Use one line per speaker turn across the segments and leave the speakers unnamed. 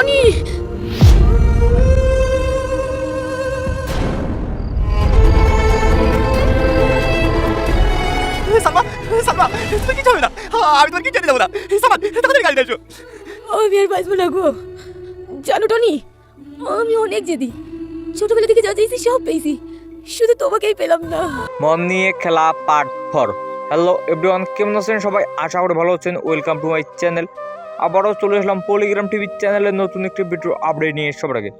Tony
Salma Salma তুমি কিছু হবে না। আমি তোমার কিছু দেবো না। সালমান তাড়াতাড়ি গাড়ি এসো
আমি আর বাঁচবো না গো। জানো টনি আমি অনেক জেদি। ছোটবেলা থেকে যা চাইছি সব পেয়েছি। শুধু তোমাকেই পেলাম না।
মন নিয়ে খেলা পার্ট ফর। হ্যালো এভরিওয়ান কেমন আছেন সবাই? আশা করি ভালো আছেন। ওয়েলকাম টু মাই চ্যানেল আবারও চলে আসলাম পলিগ্রাম টিভি চ্যানেলের নতুন একটি ভিডিও আপডেট নিয়ে সবার আগে।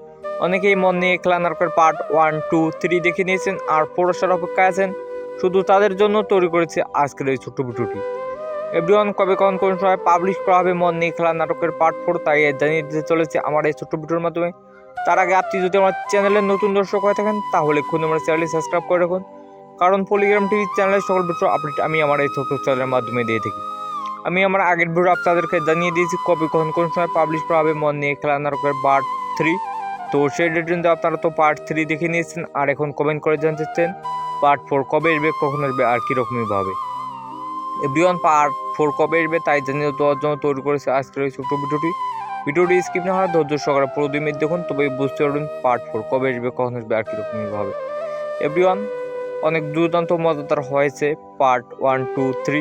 অনেকেই মন নিয়ে খেলা নাটকের পার্ট ওয়ান টু থ্রি দেখে নিয়েছেন আর পুরস্কার অপেক্ষায় আছেন। শুধু তাদের জন্য তৈরি করেছে আজকের এই ছোট্ট ভিডিওটি এভরিওয়ান কবে কখন কোন সময় পাবলিশ করা হবে মন নিয়ে খেলা নাটকের পার্ট ফোর তাই জানিয়ে দিতে চলেছে আমার এই ছোট্ট ভিডিওর মাধ্যমে। তার আগে আপনি যদি আমার চ্যানেলের নতুন দর্শক হয়ে থাকেন, তাহলে খুন আমার চ্যানেলটি সাবস্ক্রাইব করে রাখুন। কারণ পলিগ্রাম টিভি চ্যানেলের সকল ভিডিও আপডেট আমি আমার এই ছোট্ট চ্যানেলের মাধ্যমে দিয়ে থাকি। আমি আমার আগের ভিডিও আপনাদেরকে জানিয়ে দিয়েছি, কবে, কখন, কোন সময় পাবলিশ করা হবে, মন নিয়ে খেলা নাটকের পার্ট থ্রি তো সেই ডেট আপনারা তো পার্ট থ্রি দেখে নিয়েছেন, আর এখন কমেন্ট করে জানতে চান পার্ট ফোর কবে আসবে, কখন আসবে, আর কীরকমই ভাবে। এভরিওয়ান পার্ট ফোর কবে আসবে, তাই জানিয়ে দেওয়ার জন্য তৈরি করেছে আজকের এই ছোট্ট ভিডিওটি। ভিডিওটি স্কিপ না হয় ধৈর্য সহকারে পুরো দুই মিনিট দেখুন, তবে বুঝতে পারবেন পার্ট ফোর কবে আসবে, কখন আসবে, আর কীরকমই ভাবে। এভরিওয়ান অনেক দুর্দান্ত মজাদার হয়েছে পার্ট ওয়ান টু থ্রি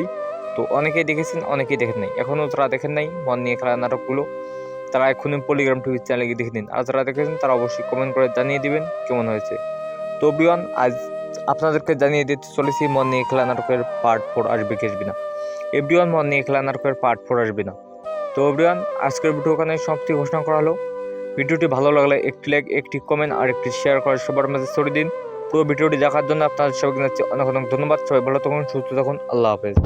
তো অনেকেই দেখেছেন, অনেকেই দেখেন নাই। এখনও যারা দেখেন নাই, মন নিয়ে খেলা নাটকগুলো, তারা এখনই পলিগ্রাম টিভি চ্যানেলে গিয়ে দেখে নিন। আর যারা দেখেছেন, তারা অবশ্যই কমেন্ট করে জানিয়ে দিবেন কেমন হয়েছে। তো বিয়ন আজ আপনাদেরকে জানিয়ে দিতে চলেছি, মন নিয়ে খেলা নাটকের পার্ট ফোর আসবে কি আসবে না। এভরিওয়ান মন নিয়ে খেলা নাটকের পার্ট ফোর আসবে না। তো এভরিওয়ান আজকের ভিডিও ওখানে সমাপ্তি ঘোষণা করা হলো। ভিডিওটি ভালো লাগলে একটি লাইক একটি কমেন্ট আর একটি শেয়ার করে সবার মাঝে ছড়িয়ে দিন। পুরো ভিডিওটি দেখার জন্য আপনাদের সবাইকে জানাচ্ছি অনেক অনেক ধন্যবাদ। সবাই ভালো থাকুন, সুস্থ থাকুন। আল্লাহ হাফেজ।